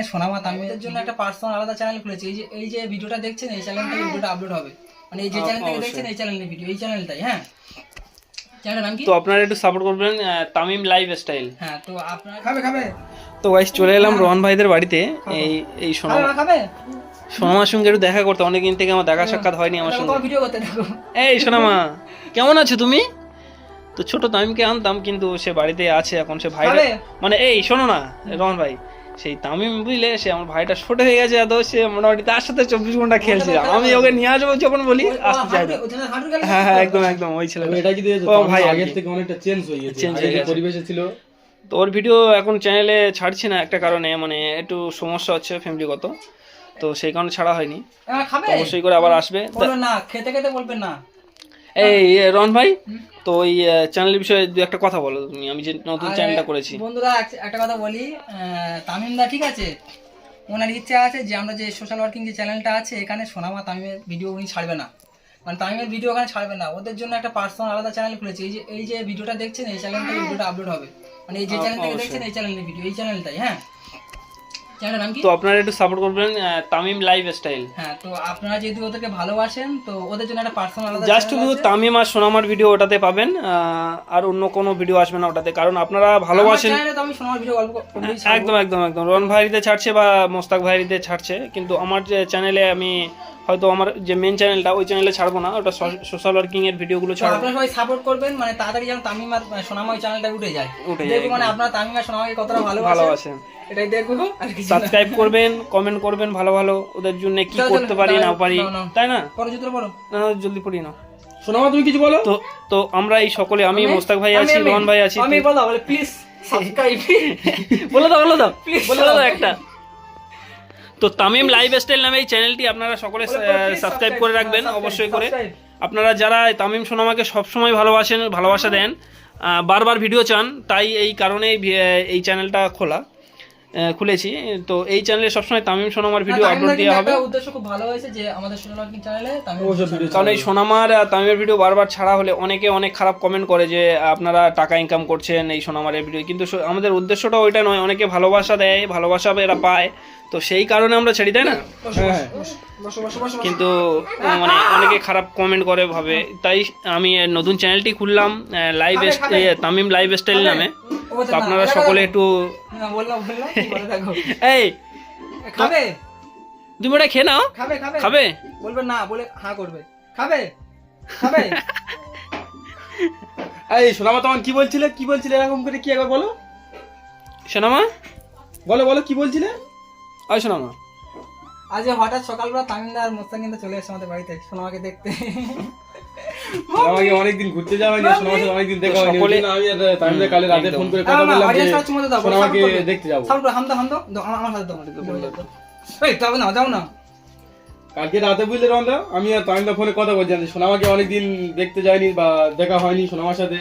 এখানে সোনামা তামিমের জন্য একটা পার্সোনাল আলাদা চ্যানেল খুলেছি। এই যে এই যে ভিডিওটা দেখছেন এই চ্যানেল থেকে ভিডিওটা আপলোড হবে। মানে এই যে চ্যানেল থেকে দেখছেন এই চ্যানেলের ভিডিও এই চ্যানেলটাই হ্যাঁ। চ্যানেলের নাম কি? তো আপনারা একটু সাপোর্ট করবেন তামিম লাইফ স্টাইল হ্যাঁ তো আপনার খাবে খাবে। তো গাইস চলে এলাম রোহন ভাইদের বাড়িতে। এই এই সোনা খাবে খাবে? সোনামার সঙ্গে একটু দেখা করতে অনেকদিন থেকে আমার দেখা সাক্ষাৎ হয়নি আমার সঙ্গে। ভিডিও করতে থাকো এই সোনামা কেমন আছো তুমি? তো ছোট তামিমকে আনতাম কিন্তু সে বাড়িতে আছে এখন সে ভাই মানে এই শোনো না রহন ভাই। সেই তামিম বুঝলে সে আমার ভাইটা ছোট হয়ে গেছে এত সে মোটামুটি তার সাথে চব্বিশ ঘণ্টা খেলছে। আমি ওকে নিয়ে আসব যখন বলি আসতে চাই। হ্যাঁ হ্যাঁ একদম একদম ওই ছেলে এটা কি ভাই আগের থেকে অনেকটা চেঞ্জ হয়ে গেছে। আগে হয়ে পরিবেশে ছিল। তো ওর ভিডিও এখন চ্যানেলে ছাড়ছি না একটা কারণে মানে একটু সমস্যা হচ্ছে ফ্যামিলিগত তো সেই কারণে ছাড়া হয়নি। হ্যাঁ, অবশ্যই করে আবার আসবে। না খেতে খেতে বলবেন না। এই রন ভাই তো ওই চ্যানেলের বিষয়ে দু একটা কথা বলো তুমি আমি যে নতুন চ্যানেলটা করেছি। বন্ধুরা একটা কথা বলি তামিমদা ঠিক আছে? ওনার ইচ্ছা আছে যে আমরা যে সোশ্যাল ওয়ার্কিং যে চ্যানেলটা আছে এখানে সোনামা তামিমের ভিডিও উনি ছাড়বে না। মানে তামিমের ভিডিও ওখানে ছাড়বে না। ওদের জন্য একটা পার্সোনাল আলাদা চ্যানেল খুলেছে। এই যে এই যে ভিডিওটা দেখছেন এই চ্যানেল থেকে ভিডিওটা আপলোড হবে। মানে এই যে চ্যানেল থেকে দেখছেন এই চ্যানেলের ভিডিও এই চ্যানেলটাই হ্যাঁ? চ্যানেলের নাম কি? তো আপনারা একটু সাপোর্ট করবেন তামিম লাইফ স্টাইল হ্যাঁ তো আপনারা যেহেতু ওদেরকে ভালোবাসেন তো ওদের জন্য একটা পার্সোনাল জাস্ট শুধু তামিম আর সোনামার ভিডিও ওটাতে পাবেন আর অন্য কোনো ভিডিও আসবে না ওটাতে। কারণ আপনারা ভালোবাসেন তো আমি সোনামার ভিডিও গল্প একদম একদম একদম। রন ভাইরিতে ছাড়ছে বা মোস্তাক ভাইরিতে ছাড়ছে কিন্তু আমার যে চ্যানেলে আমি হয়তো আমার যে মেন চ্যানেলটা ওই চ্যানেলে ছাড়বো না। ওটা সোশ্যাল ওয়ার্কিং এর ভিডিওগুলো ছাড়বো। আপনারা সবাই সাপোর্ট করবেন মানে তাড়াতাড়ি যেন তামিম আর সোনামা ওই চ্যানেলটা উঠে যায়। উঠে যায়, মানে আপনারা তামিম আর সোনামাকে কতটা ভালোবাসেন। এটাই দেখব আর সাবস্ক্রাইব করবেন কমেন্ট করবেন ভালো ভালো। ওদের জন্য কি করতে পারি না পারি তাই না? পরে পরো না, জলদি পড়ি না শোনামা তুমি কিছু বলো? তো তো আমরা এই সকলে আমি মোস্তাক ভাই আছি রোহন ভাই আছি। আমি বলো বলে প্লিজ সাবস্ক্রাইব বলে দাও বলে দাও বলে দাও একটা। তো তামিম লাইভ স্টাইল নামে এই চ্যানেলটি আপনারা সকলে সাবস্ক্রাইব করে রাখবেন অবশ্যই করে। আপনারা যারা তামিম সোনামাকে সবসময় ভালোবাসেন ভালোবাসা দেন বারবার ভিডিও চান তাই এই কারণেই এই চ্যানেলটা খোলা। খুলেছি। তো এই চ্যানেলে সবসময় তামিম সোনামার ভিডিও আপলোড দেওয়া হবে। উদ্দেশ্য খুব ভালো হয়েছে যে আমাদের ওয়ার্কিং চ্যানেলে তামিম কারণ এই সোনামার আর তামিমের ভিডিও বারবার ছাড়া হলে অনেকে অনেক খারাপ কমেন্ট করে যে আপনারা টাকা ইনকাম করছেন এই সোনামারের ভিডিও কিন্তু আমাদের উদ্দেশ্যটা ওইটা নয় অনেকে ভালোবাসা দেয় ভালোবাসা এরা পায়। তো সেই কারণে আমরা ছাড়ি তাই না? হ্যাঁ বসো কিন্তু মানে অনেকে খারাপ কমেন্ট করে ভাবে। তাই আমি নতুন চ্যানেলটি খুললাম লাইভ তামিম লাইভ স্টাইল নামে। তো আপনারা সকলে একটু এই খাবে? তুমি ওটা খেয়ে নাও। খাবে খাবে? খাবে? বলবে না বলে হ্যাঁ করবে। খাবে? খাবে? এই শোনামা তোমার কি বলছিলে? কি বলছিলে এরকম করে কি একবার বলো? সোনামা? বলো বলো কি বলছিলে? ওই সোনামা। আজ হঠাৎ সকালবেলা তামিমদা আর মোস্তাকিন্দা চলে এসেছে আমাদের বাড়িতে সোনামাকে দেখতে। আমাকে অনেকদিন ঘুরতে যাওয়া হয়নি সাথে অনেকদিন দেখা হয়নি। আমি আর তামিমদের কালে রাতে ফোন করে কথা বললাম যে করবে। দেখতে যাব। হামদা হামদা আমার দাও এই না যাও না। কালকে রাতে বুঝলে রন্দা আমি আর তামিমদা ফোনে কথা বলছিলাম যে সোনামাকে অনেকদিন দেখতে যাইনি বা দেখা হয়নি সোনামার সাথে।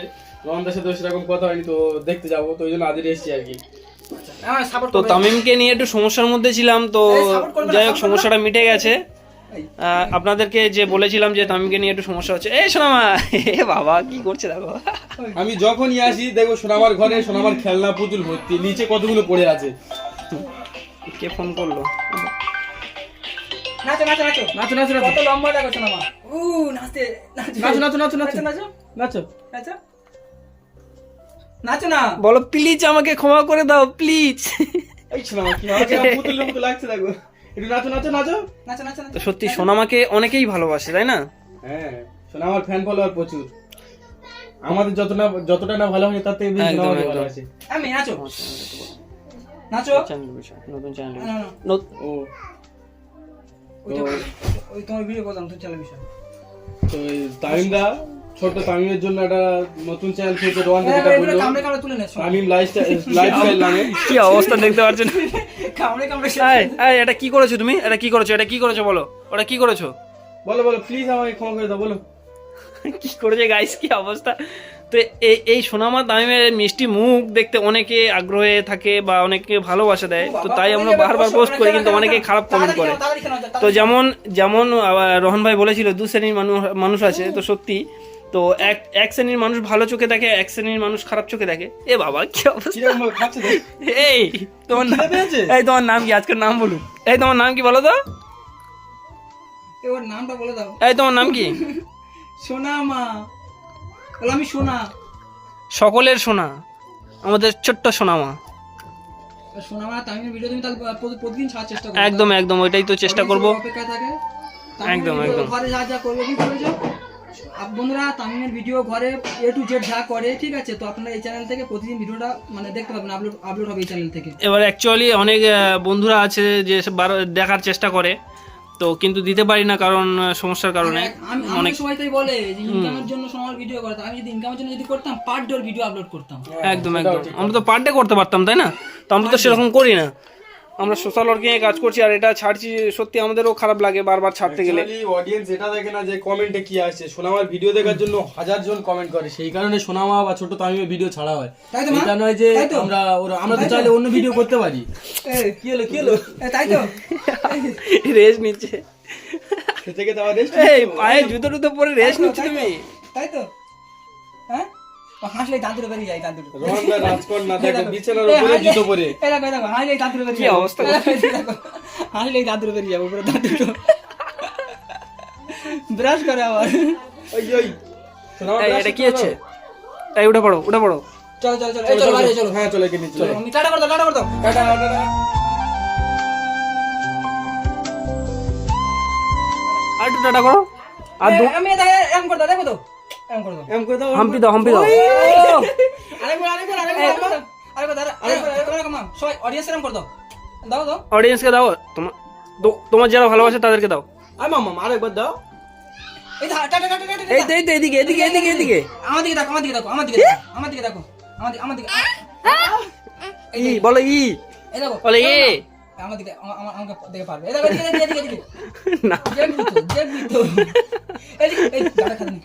রন্দার সাথে সেরকম কথা হয়নি তো দেখতে যাব তো ওই জন্য আজকে এসেছি আর কি। তো তামিমকে নিয়ে একটু সমস্যার মধ্যে ছিলাম তো যাই হোক সমস্যাটা মিটে গেছে। আপনাদেরকে যে বলেছিলাম যে তামিমকে নিয়ে একটু সমস্যা হচ্ছে এই সোনামা এ বাবা কি করছে দেখো? আমি যখনই আসি দেখো সোনামার ঘরে সোনামার খেলনা পুতুল ভর্তি নিচে কতগুলো পড়ে আছে? কে ফোন করল? নাচো নাচো নাচো। নাচো নাচো নাচো। কত লম্বা দেখো সোনামা। উ নাচতে নাচো নাচো নাচো নাচো নাচো। নাচো নাচো। নাচো। নাচো নাচো না। বলো প্লিজ আমাকে ক্ষমা করে দাও প্লিজ এই সোনামা কি আমাকে আমার লাগছে দেখো। একটু নাচো নাচো নাচো। নাচো নাচো তো সত্যি সোনামাকে অনেকেই ভালোবাসে তাই না? হ্যাঁ সোনামার ফ্যান ফলোয়ার প্রচুর। আমাদের যতটা যতটা না ভালো হয় তার থেকে বেশি সোনামাকে ভালোবাসে। আমি নাচো। নাচো। নতুন চ্যানেল। ও। ওই তোমার ভিডিও করলাম তুই চালা বিষয়। তো তামিমদা ছোট তামিমের জন্য একটা নতুন চ্যানেল খুলছে রোহান যেটা বলল কামড়ে কামড়ে তুলে নে শোনো। তামিম লাইফস্টাইল লাইফস্টাইল নামে। কি অবস্থা দেখতে পাচ্ছেন? কামড়ে কামড়ে এই এই এটা কি করেছ তুমি? এটা কি করেছ? এটা কি করেছ বলো? ওটা কি করেছ? বলো বলো প্লিজ আমাকে ক্ষমা করে দাও বলো। কি করেছে গাইস কি অবস্থা? তো এই এই সোনামা তামিমের মিষ্টি মুখ দেখতে অনেকে আগ্রহে থাকে বা অনেকে ভালোবাসা দেয়। তো তাই আমরা বারবার পোস্ট করি কিন্তু অনেকে খারাপ কমেন্ট করে। তো যেমন যেমন রোহন ভাই বলেছিল দু শ্রেণির মানুষ মানুষ আছে তো সত্যি তো এক এক শ্রেণির মানুষ ভালো চোখে দেখে এক শ্রেণির মানুষ খারাপ চোখে দেখে। এ বাবা কি অবস্থা? এই তোমার নাম এই তোমার নাম কি? আজকের নাম বলুন। এই তোমার নাম কি বলো তো? এবার নামটা বলে দাও। এই তোমার নাম কি? সোনা মা। বলে আমি সোনা। সকলের সোনা। আমাদের ছোট্ট সোনামা আর সোনা মা তামিমের ভিডিও তুমি প্রতিদিন ছাড়ার চেষ্টা করো। একদম একদম ওইটাই তো চেষ্টা করব। অপেক্ষা থাকে। একদম, একদম। ঘরে যা যা করবে কি করেছ? আপ- বন্ধুরা তামিমের ভিডিও ঘরে এ টু জেড যা করে ঠিক আছে? তো আপনারা এই চ্যানেল থেকে প্রতিদিন ভিডিওটা মানে দেখতে পাবেন আপলোড আপলোড হবে এই চ্যানেল থেকে। এবার অ্যাকচুয়ালি অনেক বন্ধুরা আছে যে বার- দেখার চেষ্টা করে তো কিন্তু দিতে পারি না কারণ সমস্যার কারণে আমি অনেক। সবাই তাই বলে যে ইনকামের জন্য সময় ভিডিও করতাম আমি যদি ইনকামের জন্য যদি করতাম পার্ট ডোর ভিডিও আপলোড করতাম। একদম একদম। আমরা তো পার ডে করতে পারতাম তাই না? তো আমরা তো সেরকম করি না। আমরা সোশ্যাল ওয়ার্কিং এ কাজ করছি আর এটা ছাড়ছি সত্যি আমাদেরও খারাপ লাগে বারবার ছাড়তে গেলে। অডিয়েন্স এটা দেখে না যে কমেন্টে কি আসছে সোনামার ভিডিও দেখার জন্য হাজার জন কমেন্ট করে। সেই কারণে সোনামা বা ছোট তামিমের ভিডিও ছাড়া হয়। তাই তো এটা নয় যে আমরা ওরা আমরা তো চাইলে অন্য ভিডিও করতে পারি। কি হলো কি হলো? তাই তো? রেস নিচ্ছে। সে থেকে তো রেস্ট এই পায়ে জুতো টুতো পরে রেস নিচ্ছ তুমি? তাই তো? হ্যাঁ? হাসলে দাঁত দুটো বেরিয়ে যায় দাঁত দুটো রোহন রাজকোট না দেখো। বিছানার উপরে জুতো পরে। এই দেখো, দেখো, হাসলেই দাঁত দুটো বেরিয়ে কি যাবে। অবস্থা? এই দেখো, এই দেখো, হাসলেই দাঁত দুটো বেরিয়ে যাবে উপরে দাঁত দুটো ব্রাশ করে আবার। ওই ওই। এটা কি করো। এই উঠে পড়ো উঠে পড়ো। চলো চলো চলো এই চলো বাইরে চলো। হ্যাঁ চলো এখানে চলো আমি টাটা করে দাও টাটা করে দাও। টাটা টাটা আর একটু টাটা করো। আর আমি এটা এম করে দাও দেখো তো। এম করে দাও। দাও হাম্পি দাও হাম্পি দাও। আরেকবার আরেকবার আরেকবার আরেকবার দাঁড়া আরেকবার আরেকবার এরকম সবাই অডিয়েন্স এরকম করে দাও। দাও দাও। অডিয়েন্সকে দাও। তোমার তোমার যারা ভালোবাসে তাদেরকে দাও। আই মামা আরেকবার দাও। এই এই এদিকে এদিকে এদিকে এদিকে। আমার দিকে দেখো আমার দিকে দেখো আমার দিকে দেখো আমার দিকে দেখো আমার দিকে আমার দিকে ই বলো ই। এই দেখো। বলে এ আমার দিকে আমার আমার- আমাকে দেখে পারবে। এই দেখো এদিকে এদিকে এদিকে এদিকে না। দেখবি তো দেখবি তো এদিকে এই দাঁড়া খাতে নি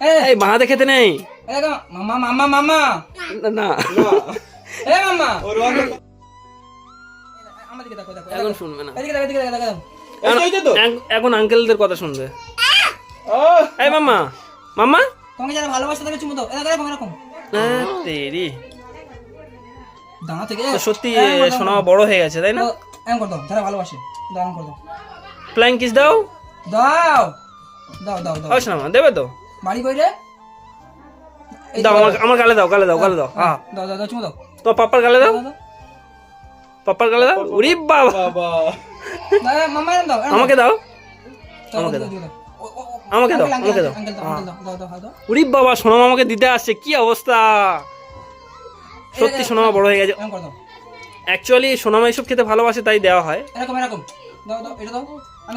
এই এই মাহাতে নেই। এই দেখো মামা মামা মামা। না, না। এ মামা। ওর আমার দিকে দেখো দেখো এখন শুনবে না। এদিকে দেখো এদিকে দেখো দেখো। এই যে তো। এখন- এখন আঙ্কেলদের কথা শুনবে। আহ, এই মাম্মা মাম্মা তোমাকে যারা ভালোবাসে তাকে চুমো দাও। এই দেখো এরকম। এরকম তেরি। দাঁড়া থেকে। সত্যি। সোনা বড় হয়ে গেছে তাই না? তো করে দাও যারা ভালোবাসে দাও করে দাও। ফ্লাইং কিস দাও? দাও দাও দাও দাও। দেবে তো। বাড়ি কই রে? দাও আমার আমার গালে দাও গালে দাও গালে দাও হ্যাঁ দাও দাও দাও চুমো দাও। তোমার পাপ্পার গালে দাও? দাও। গালে দাও? উরি বাবা। বাবা। দাও, মামা দাও আমাকে দাও। আমাকে দাও, আমাকে দাও, আমাকে দাও। উরি বাবা সোনামা আমাকে দিতে আসছে কি অবস্থা? সত্যি সোনামা বড় হয়ে গেছে। এরম করে দাও। অ্যাকচুয়ালি সোনামা এসব খেতে ভালোবাসে তাই দেওয়া হয়। এরকম এরকম। দাও দাও এটা দাও।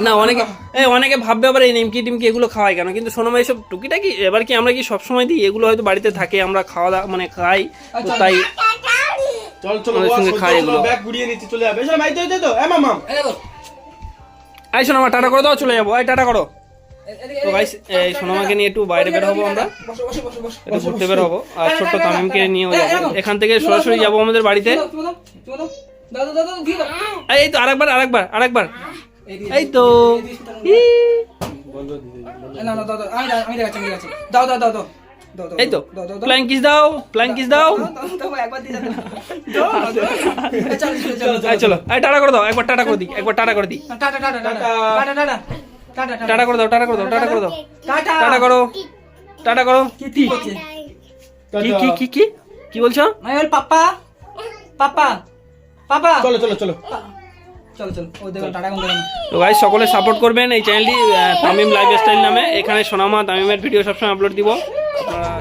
না অনেকে। এই অনেকে ভাববে আবার এই নিমকি টিমকি এগুলো খাওয়াই কেন? কিন্তু সোনামা এসব টুকিটাকি এবার কি আমরা কি সবসময় দিই? এগুলো হয়তো বাড়িতে থাকে আমরা খাওয়া দাওয়া মানে খাই তো আচ্ছা। তাই চল চলো আমাদের সঙ্গে খাই এগুলো। ব্যাগ গুড়িয়ে নিচ্ছি চলে যাবে। ভাই তো তো এ মামা এই দেখো। আই সোনামা টাটা করে দাও চলে যাব। আই টাটা করো। তো গাইস সোনামাকে নিয়ে একটু বাইরে বের হব আমরা? একটু ঘুরতে বের হব আর ছোট্ট তামিমকে নিয়েও যাব এখান থেকে সরাসরি যাব আমাদের বাড়িতে। এই, তো আরেকবার আরেকবার আরেকবার। এই তো। দাও, দাও। এই তো। কিস দাও কিস দাও চলো, টাটা করে দাও। একবার টাটা করে দিই একবার টাটা করে দিই। Tata, tata, tata. Tata, tata. করে দাও টাটা করে দাও টাটা করে দাও। টাটা। টাটা করো। টাটা করো। কি কি? কি কি কি কি? বলছো? বলি, পাপ্পা পাপা। পাপা। চলো চলো চলো। চলো চলো। ও দেখো টাটা কোন দেখো তো গাইস সকলে সাপোর্ট করবেন এই চ্যানেলটি তামিম লাইফ স্টাইল নামে। এখানে সোনামা তামিমের ভিডিও সবসময় আপলোড দিব। আপনারা